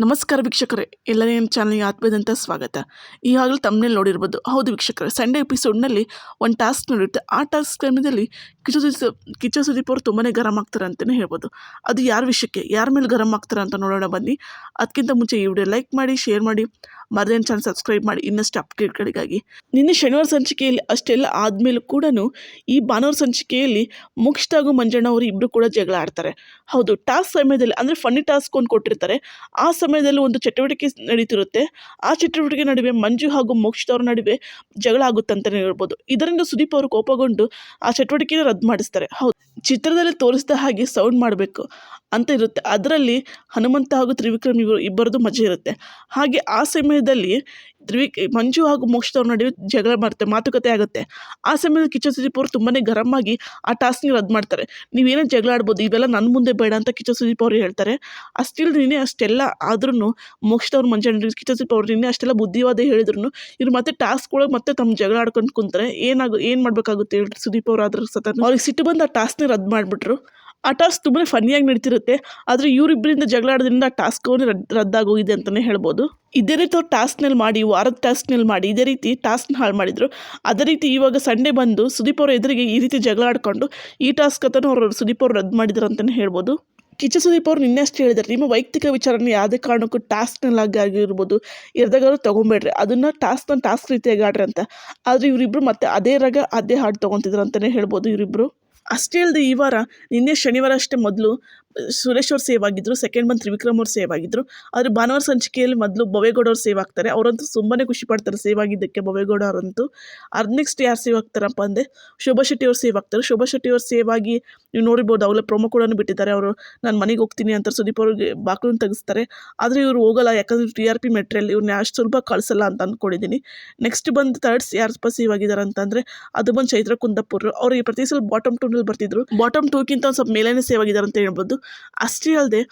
ನಮಸ್ಕಾರ ವೀಕ್ಷಕರೇ ಎಲ್ಲ ನಿಮ್ಮ ಚಾನಲ್ಗೆ ಆತ್ಮೀಯದಂಥ ಸ್ವಾಗತ. ಈಗಾಗಲೇ ತಮ್ಮನೇಲಿ ನೋಡಿರ್ಬೋದು. ಹೌದು ವೀಕ್ಷಕರೇ ಸಂಡೇ ಎಪಿಸೋಡ್ನಲ್ಲಿ ಒಂದು ಟಾಸ್ಕ್ ನೋಡಿರುತ್ತೆ ಆ ಟಾಸ್ಕ್ ಟೈಮದಲ್ಲಿ ಕಿಚು ಕಿಚ್ಚ ಸುದೀಪ್ ಅವರು ತುಂಬಾ ಗರಂ ಆಗ್ತಾರೆ ಅಂತಲೇ ಹೇಳ್ಬೋದು. ಅದು ಯಾರ ವಿಷಯಕ್ಕೆ, ಯಾರ ಮೇಲೆ ಗರಂ ಆಗ್ತಾರೆ ಅಂತ ನೋಡೋಣ ಬನ್ನಿ. ಅದಕ್ಕಿಂತ ಮುಂಚೆ ಈ ವಿಡಿಯೋ ಲೈಕ್ ಮಾಡಿ ಶೇರ್ ಮಾಡಿ. ಮರದೇನು ಚಾನಲ್ ಸಬ್ಸ್ಕ್ರೈಬ್ ಮಾಡಿ ಇನ್ನಷ್ಟು ಅಪ್ಡೇಟ್ಗಳಿಗಾಗಿ ನಿನ್ನೆ ಶನಿವಾರ ಸಂಚಿಕೆಯಲ್ಲಿ ಅಷ್ಟೆಲ್ಲ ಆದಮೇಲೂ ಕೂಡ ಈ ಭಾನುವಾರ ಸಂಚಿಕೆಯಲ್ಲಿ ಮುಕ್ಷಿತ್ ಹಾಗೂ ಮಂಜಣ್ಣ ಅವರು ಇಬ್ಬರು ಕೂಡ ಜಗಳ ಆಡ್ತಾರೆ. ಹೌದು ಟಾಸ್ಕ್ ಸಮಯದಲ್ಲಿ ಅಂದರೆ ಫನ್ನಿ ಟಾಸ್ಕ್ ಒಂದು ಕೊಟ್ಟಿರ್ತಾರೆ. ಆ ಸಮಯದಲ್ಲಿ ಒಂದು ಚಟುವಟಿಕೆ ನಡೀತಿರುತ್ತೆ. ಆ ಚಟುವಟಿಕೆ ನಡುವೆ ಮಂಜು ಹಾಗೂ ಮೋಕ್ಷಿತ್ ಅವ್ರ ನಡುವೆ ಜಗಳ ಆಗುತ್ತೆ ಅಂತಲೇ ಹೇಳ್ಬೋದು. ಇದರಿಂದ ಸುದೀಪ್ ಅವರು ಕೋಪಗೊಂಡು ಆ ಚಟುವಟಿಕೆನ ರದ್ದು ಮಾಡಿಸ್ತಾರೆ. ಹೌದು. ಚಿತ್ರದಲ್ಲಿ ತೋರಿಸಿದ ಹಾಗೆ ಸೌಂಡ್ ಮಾಡಬೇಕು ಅಂತ ಇರುತ್ತೆ. ಅದರಲ್ಲಿ ಹನುಮಂತ ಹಾಗೂ ತ್ರಿವಿಕ್ರಮ್ ಇವರು ಇಬ್ಬರದು ಮಜಾ ಇರುತ್ತೆ. ಹಾಗೆ ಆ ಸಮಯದಲ್ಲಿ ತ್ರಿವಿ ಮಂಜು ಹಾಗೂ ಮೋಕ್ಷದವ್ರ ನಡುವೆ ಜಗಳ ಮಾಡ್ತಾರೆ, ಮಾತುಕತೆ ಆಗುತ್ತೆ. ಆ ಸಮಯದಲ್ಲಿ ಕಿಚ್ಚ ಸುದೀಪ್ ಅವರು ತುಂಬಾ ಗರಂ ಆಗಿ ಆ ಟಾಸ್ಕ್ನ ರದ್ದು ಮಾಡ್ತಾರೆ. ನೀವೇನೇ ಜಗಳ ಆಡ್ಬೋದು, ಇವೆಲ್ಲ ನನ್ನ ಮುಂದೆ ಬೇಡ ಅಂತ ಕಿಚ್ಚ ಸುದೀಪ್ ಅವರು ಹೇಳ್ತಾರೆ. ಅಷ್ಟಿಲ್ ನಿನ್ನೆ ಅಷ್ಟೆಲ್ಲ ಆದ್ರೂ ಮೋಕ್ಷದವ್ರ ಮಂಜು ಕಿಚ್ಚ ಸುದೀಪ್ ಅವ್ರು ನಿನ್ನೆ ಅಷ್ಟೆಲ್ಲ ಬುದ್ಧಿವಾದ ಹೇಳಿದ್ರು ಇವ್ರು ಮತ್ತೆ ಟಾಸ್ಕ್ ಒಳಗೆ ಮತ್ತೆ ತಮ್ಮ ಜಗಳ ಆಡ್ಕೊಂಡು ಕುಂತಾರೆ ಏನಾಗ, ಏನು ಮಾಡಬೇಕಾಗುತ್ತೆ ಹೇಳಿ ಸುದೀಪ್ ಅವರು ಅದ್ರ ಸತ ಅವ್ರಿಗೆ ಸಿಟ್ಟು ಬಂದು ಆ ಟಾಸ್ಕ್ನ ರದ್ದು ಮಾಡಿಬಿಟ್ರು. ಆ ಟಾಸ್ಕ್ ತುಂಬಾ ಫನ್ನಿಯಾಗಿ ನಡೀತಿರುತ್ತೆ. ಆದರೆ ಇವರಿಬ್ಬರಿಂದ ಜಗಳ ಆಡೋದ್ರಿಂದ ಆ ಟಾಸ್ಕವೇ ರದ್ದು ರದ್ದಾಗೋಗಿದೆ ಅಂತಲೇ ಹೇಳ್ಬೋದು. ಇದೇ ರೀತಿ ಅವ್ರು ಟಾಸ್ಕ್ನಲ್ಲಿ ಮಾಡಿ, ವಾರದ ಟಾಸ್ಕ್ನಲ್ಲಿ ಮಾಡಿ, ಇದೇ ರೀತಿ ಟಾಸ್ಕ್ನ ಹಾಳು ಮಾಡಿದರು. ಅದೇ ರೀತಿ ಇವಾಗ ಸಂಡೇ ಬಂದು ಸುದೀಪ್ ಅವ್ರ ಎದುರಿಗೆ ಈ ರೀತಿ ಜಗಳ ಆಡ್ಕೊಂಡು ಈ ಟಾಸ್ಕ್ ಅಂತಲೂ ಅವರು ಸುದೀಪ್ ಅವ್ರು ರದ್ದು ಮಾಡಿದ್ರು ಅಂತಲೇ ಹೇಳ್ಬೋದು. ಕಿಚ್ಚ ಸುದೀಪ್ ಅವ್ರು ನಿನ್ನೆ ಅಷ್ಟು ಹೇಳಿದ್ದಾರೆ ನಿಮ್ಮ ವೈಯಕ್ತಿಕ ವಿಚಾರನ ಯಾವುದೇ ಕಾರಣಕ್ಕೂ ಟಾಸ್ಕ್ನಲ್ಲಾಗಿ ಆಗಿರ್ಬೋದು. ಎರ್ದಾಗಾದ್ರೂ ತೊಗೊಂಬೇಡ್ರಿ, ಅದನ್ನು ಟಾಸ್ಕ್ನ ಟಾಸ್ಕ್ ರೀತಿಯಾಗಿ ಆಡ್ರಿ ಅಂತ. ಆದರೆ ಇವರಿಬ್ಬರು ಮತ್ತೆ ಅದೇ ರಗ, ಅದೇ ಹಾಡು ತೊಗೊತಿದ್ರು ಅಂತಲೇ ಹೇಳ್ಬೋದು ಇವರಿಬ್ಬರು ಅಷ್ಟೇ ಅಲ್ಲದೆ ಈ ವಾರ ನಿನ್ನೆ ಶನಿವಾರ ಅಷ್ಟೇ ಮೊದಲು ಸುರೇಶ್ ಅವ್ರು ಸೇವ್ ಆಗಿದ್ರು ಸೆಕೆಂಡ್ ಮಂತ್ ತ್ರಿವಿಕ್ರಮ್ ಅವ್ರು ಸೇವ್ ಆಗಿದ್ರು. ಆದರೆ ಭಾನುವಾರ ಸಂಚಿಕೆಯಲ್ಲಿ ಮೊದಲು ಬೊವೇಗೌಡ ಅವ್ರು ಸೇವ್ ಆಗ್ತಾರೆ. ಅವರಂತೂ ತುಂಬಾನೇ ಖುಷಿ ಪಡ್ತಾರೆ ಸೇವ್ ಆಗಿದ್ದಕ್ಕೆ ಬೊವೇಗೌಡ ಅವರಂತೂ. ಅದ್ ನೆಕ್ಸ್ಟ್ ಯಾರು ಸೇವ್ ಆಗ್ತಾರಪ್ಪ ಅಂದ್ರೆ ಶೋಭಾ ಶೆಟ್ಟಿ ಅವ್ರು ಸೇವ್ ಆಗ್ತಾರೆ. ಶೋಭಾ ಶೆಟ್ಟಿ ಅವ್ರು ಸೇವ್ ಆಗಿ ನೀವು ನೋಡಿರ್ಬೋದು ಅವಳ ಪ್ರೊಮೋ ಕೂಡ ಬಿಟ್ಟಿದ್ದಾರೆ. ಅವರು ನಾನು ಮನೆಗೆ ಹೋಗ್ತೀನಿ ಅಂತ ಸುದೀಪ್ ಅವ್ರಿಗೆ ಬಾಕ್ಲನ್ನು ತೆಗಿಸ್ತಾರೆ. ಆದರೆ ಇವರು ಹೋಗಲ್ಲ, ಯಾಕಂದ್ರೆ ಟಿ ಆರ್ ಪಿ ಮೆಟ್ರಿಯಲ್ ಇವ್ರನ್ನ ಅಷ್ಟು ಸುಲಭ ಕಳಿಸಲ್ಲ ಅಂತ ಅಂದ್ಕೊಂಡಿದ್ದೀನಿ ನೆಕ್ಸ್ಟ್ ಬಂದು ಥರ್ಡ್ಸ್ ಯಾರು ಸೇವ್ ಆಗಿದ್ದಾರೆ ಅಂತಂದರೆ ಅದು ಬಂದು ಚೈತ್ರ ಕುಂದಪುರ್. ಅವ್ರಿಗೆ ಪ್ರತಿ ಸಲ ಬಾಟಮ್ ಟೂನಲ್ಲಿ ಬರ್ತಿದ್ರು. ಬಾಟಮ್ ಟೂಕ್ಕಿಂತ ಒಂದು ಸ್ವಲ್ಪ ಮೇಲೇ ಸೇವ್ ಆಗಿದ್ದಾರೆ ಅಂತ ಹೇಳ್ಬೋದು. ಅಷ್ಟೇ ಅಲ್ಲದೆ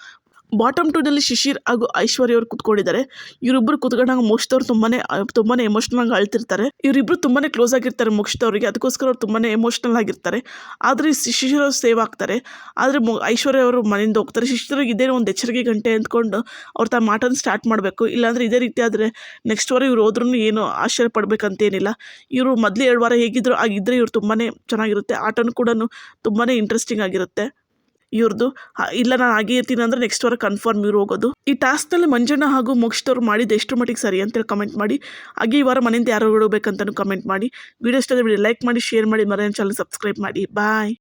ಬಾಟಮ್ ಟೂನಲ್ಲಿ ಶಿಶಿರ್ ಹಾಗೂ ಐಶ್ವರ್ಯ ಅವರು ಕುತ್ಕೊಂಡಿದ್ದಾರೆ. ಇವರಿಬ್ಬರು ಕುತ್ಕೊಂಡಾಗ ಮೋಕ್ಷಿತ್ ತುಂಬಾನೇ ತುಂಬಾನೇ ಎಮೋಷನಲ್ ಆಗಿ ಅಳ್ತಿರ್ತಾರೆ. ಇವರಿಬ್ಬರು ತುಂಬಾನೇ ಕ್ಲೋಸ್ ಆಗಿರ್ತಾರೆ ಮೋಕ್ಷಿತ್ ಅದಕ್ಕೋಸ್ಕರ ಅವ್ರು ತುಂಬಾನೇ ಎಮೋಷ್ನಲ್ ಆಗಿರ್ತಾರೆ. ಆದರೆ ಶಿಶಿರ್ ಅವ್ರು ಸೇವ್ ಆಗ್ತಾರೆ. ಆದರೆ ಐಶ್ವರ್ಯ ಅವರು ಮನೆಯಿಂದ ಹೋಗ್ತಾರೆ. ಶಿಶಿರ್ಗೆ ಇದೇ ಒಂದು ಎಚ್ಚರಿಕೆ ಗಂಟೆ ಅಂದ್ಕೊಂಡು ಅವ್ರು ತಮ್ಮ ಮಾಟನ್ನು ಸ್ಟಾರ್ಟ್ ಮಾಡಬೇಕು. ಇಲ್ಲಾಂದರೆ ಇದೇ ರೀತಿ ಆದರೆ ನೆಕ್ಸ್ಟ್ ವಾರ ಇವ್ರು ಹೋದ್ರೂ ಏನು ಆಶ್ಚರ್ಯ ಪಡಬೇಕಂತೇನಿಲ್ಲ. ಇವರು ಮೊದಲು ಎರಡು ವಾರ ಹೇಗಿದ್ರು ಆಗಿದ್ದರೆ ಇವ್ರು ತುಂಬಾ ಚೆನ್ನಾಗಿರುತ್ತೆ. ಆಟನೂ ಕೂಡ ತುಂಬಾ ಇಂಟ್ರೆಸ್ಟಿಂಗ್ ಆಗಿರುತ್ತೆ. ಇವ್ರದ್ದು ಇಲ್ಲ, ನಾನು ಹಾಗೆ ಇರ್ತೀನಿ ಅಂದರೆ ನೆಕ್ಸ್ಟ್ ವಾರ ಕನ್ಫರ್ಮ್ ಇವ್ರು ಹೋಗೋದು. ಈ ಟಾಸ್ಕ್ನಲ್ಲಿ ಮಂಜಣ್ಣ ಹಾಗೂ ಮೋಕ್ಷಿತವ್ರು ಮಾಡಿದ ಎಷ್ಟು ಮಟ್ಟಿಗೆ ಸರಿ ಅಂತೇಳಿ ಕಮೆಂಟ್ ಮಾಡಿ. ಹಾಗೆ ಈ ವಾರ ಮನೆಯಿಂದ ಯಾರು ಹೋಗ್ಬೇಕಂತಲೂ ಕಮೆಂಟ್ ಮಾಡಿ. ವಿಡಿಯೋ ಇಷ್ಟ ಲೈಕ್ ಮಾಡಿ ಶೇರ್ ಮಾಡಿ ಮರೆಯ ಚಾನಲ್ ಸಬ್ಸ್ಕ್ರೈಬ್ ಮಾಡಿ. ಬಾಯ್